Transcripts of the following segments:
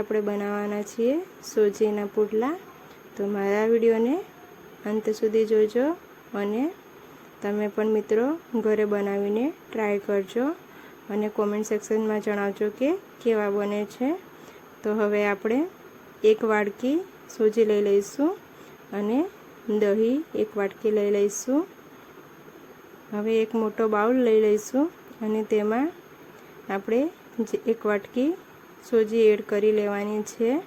આપણે બનાવવાના છીએ સોજીના પુડલા. તો મારા વિડીયોને અંત સુધી જોજો અને તમે પણ મિત્રો ઘરે બનાવીને ટ્રાય કરજો અને કોમેન્ટ સેક્શનમાં જણાવજો કે કેવા બને છે. તો હવે આપણે એક વાડકી સોજી લઈ લઈશું અને દહીં એક વાટકી લઈ લઈશું. હવે એક મોટો બાઉલ લઈ લઈશું અને તેમાં આપણે એક વાટકી સોજી એડ કરી લેવાની છે.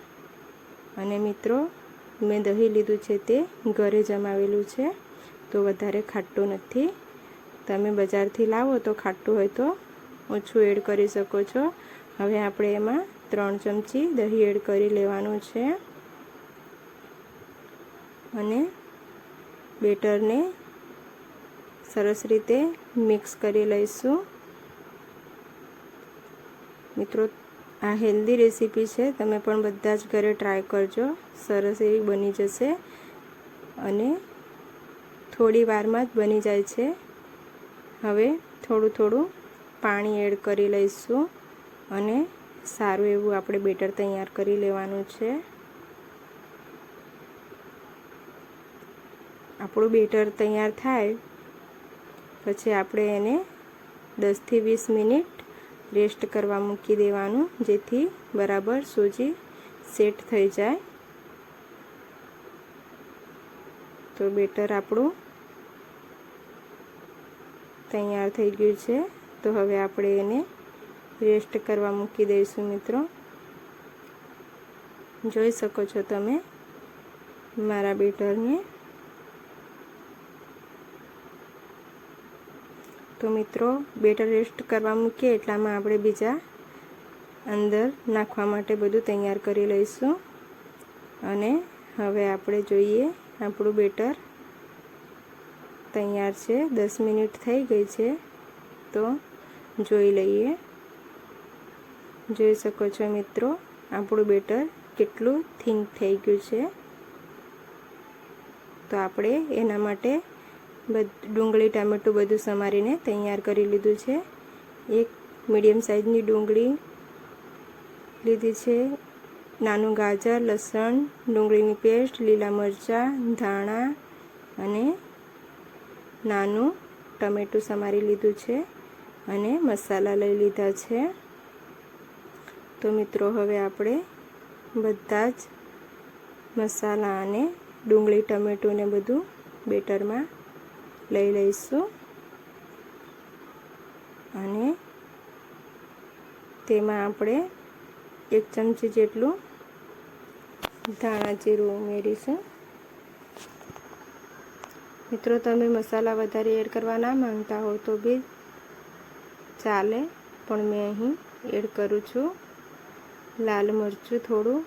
અને મિત્રો, મેં દહીં લીધું છે તે ઘરે જમાવેલું છે. તો વધારે ખાટું નથી. તમે બજારથી લાવો તો ખાટું હોય તો ઓછું એડ કરી શકો છો. હવે આપણે એમાં ત્રણ ચમચી દહીં એડ કરી લેવાનું છે. અને બેટરને સરસ રીતે મિક્સ કરી લઈશું. મિત્રો આ હેલ્ધી રેસીપી છે. તમે પણ બધા જ ઘરે ટ્રાય કરજો. સરસ એવી બની જશે અને થોડી વારમાં જ બની જાય છે. હવે થોડું થોડું પાણી એડ કરી લઈશું અને સારું એવું આપણે બેટર તૈયાર કરી લેવાનું છે. આપણું બેટર તૈયાર થાય. પછી આપણે એને દસથી વીસ મિનિટ રેસ્ટ કરવા મૂકી દેવાનું, જેથી બરાબર સૂજી સેટ થઈ જાય. તો બેટર આપણું તૈયાર થઈ ગયું છે. તો હવે આપણે એને રેસ્ટ કરવા મૂકી દઈશું મિત્રો. જોઈ શકો છો તમે મારા બેટરને. તો મિત્રો, બેટર રેસ્ટ કરવા મૂકીએ એટલામાં આપણે બીજા અંદર નાખવા માટે બધું તૈયાર કરી લઈશું. અને હવે આપણે જોઈએ આપણું બેટર તૈયાર છે. દસ મિનિટ થઈ ગઈ છે. તો જોઈ લઈએ. જોઈ શકો છો મિત્રો, આપણું બેટર કેટલું થિંક થઈ ગયું છે. તો આપણે એના માટે ડુંગળી, ટામેટું બધું સમારીને તૈયાર કરી લીધું છે. એક મીડિયમ સાઇઝની ડુંગળી લીધી છે. નાનું ગાજર, લસણ, ડુંગળીની પેસ્ટ, લીલા મરચાં, ધાણા અને નાનું ટમેટું સમારી લીધું છે અને મસાલા લઈ લીધા છે. તો મિત્રો, હવે આપણે બધા જ મસાલા અને ડુંગળી ટમેટું ને બધું બેટરમાં લઈ લઈશું અને તેમાં આપણે એક ચમચી જેટલું ધાણા જીરું ઉમેરીશું. મિત્રો, તમે મસાલા વધારે એડ કરવા ના માંગતા હો તો બી ચાલે, પણ મેં અહીં એડ કરું છું. લાલ મરચું થોડું,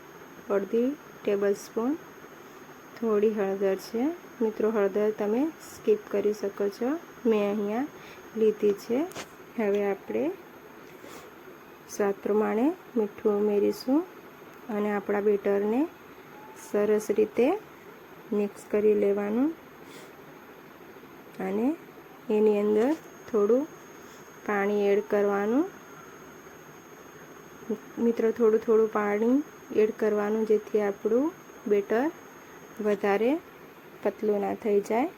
અડધી ટેબલ સ્પૂન થોડી હળદર છે. મિત્રો, હળદર તમે સ્કીપ કરી શકો છો. મેં અહીંયા લીધી છે. હવે આપણે સ્વાદ પ્રમાણે મીઠું ઉમેરીશું અને આપણા બેટરને સરસ રીતે મિક્સ કરી લેવાનું. અને એની અંદર થોડું પાણી એડ કરવાનું. મિત્રો, થોડું થોડું પાણી એડ કરવાનું જેથી આપણું બેટર વધારે પતલું ના થઈ જાય.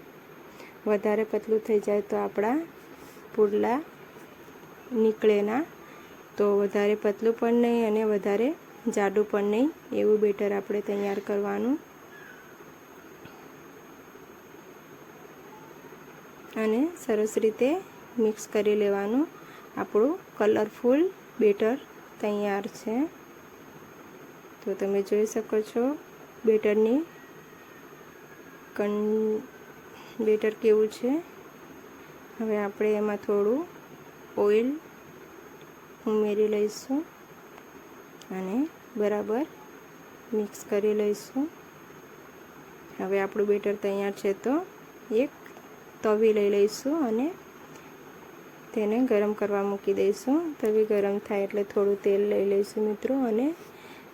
વધારે પતલું થઈ જાય તો આપણા પુડલા નીકળે ના. તો વધારે પતલું પણ નહીં અને વધારે જાડું પણ નહીં. એવું બેટર આપણે તૈયાર કરવાનું. અને સરસ રીતે મિક્સ કરી લેવાનું. આપણું કલરફુલ બેટર તૈયાર છે. તો તમે જોઈ શકો છો બેટરની કન બેટર કેવું છે? હવે આપણે એમાં થોડું ઓઇલ ઉમેરી લઈશું અને બરાબર મિક્સ કરી લઈશું. હવે આપણું બેટર તૈયાર છે તો એક તવી લઈ લઈશું અને તેને ગરમ કરવા મૂકી દઈશું. તવી ગરમ થાય એટલે થોડું તેલ લઈ લઈશું મિત્રો અને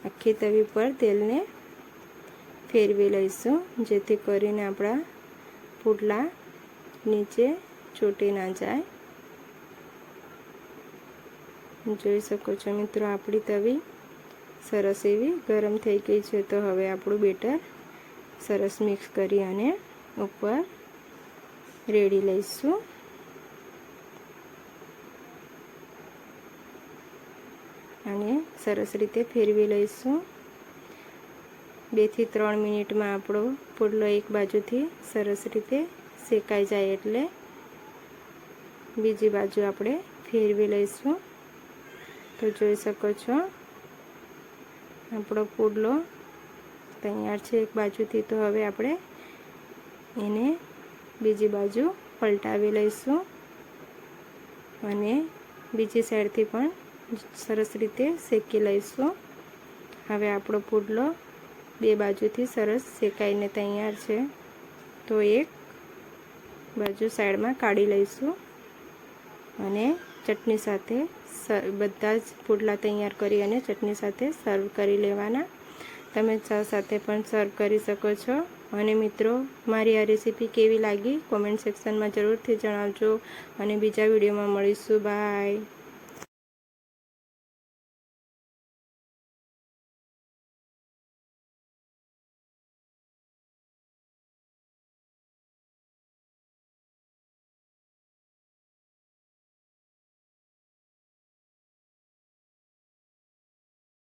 આખી તવી પર તેલને ફેરવી લઈશું, જેથી કરીને આપણા પુડલા નીચે ચોટી ના જાય. જોઈ શકો છો મિત્રો, આપણી તવી સરસ એવી ગરમ થઈ ગઈ છે. તો હવે આપણું બેટર સરસ મિક્સ કરી અને ઉપર રેડી લઈશું. અને સરસ રીતે ફેરવી લઈશું. બેથી ત્રણ મિનિટમાં આપણો પુડલો એક બાજુથી સરસ રીતે શેકાઈ જાય એટલે બીજી બાજુ આપણે ફેરવી લઈશું. તો જોઈ શકો છો, આપણો પુડલો તૈયાર છે એક બાજુથી. તો હવે આપણે એને બીજી બાજુ પલટાવી લઈશું અને બીજી સાઈડથી પણ સરસ રીતે શેકી લઈશું. હવે આપણો પુડલો બે બાજુથી સરસ શેકાઈને તૈયાર છે. તો એક બાજુ સાઈડમાં કાઢી લઈશું અને ચટણી સાથે બધા જ પુડલા તૈયાર કરી અને ચટણી સાથે સર્વ કરી લેવાના. તમે ચા સાથે પણ સર્વ કરી શકો છો. અને મિત્રો, મારી આ રેસીપી કેવી લાગી? કોમેન્ટ સેક્શનમાં જરૂરથી જણાવજો. અને બીજા વિડીયોમાં મળીશું. બાય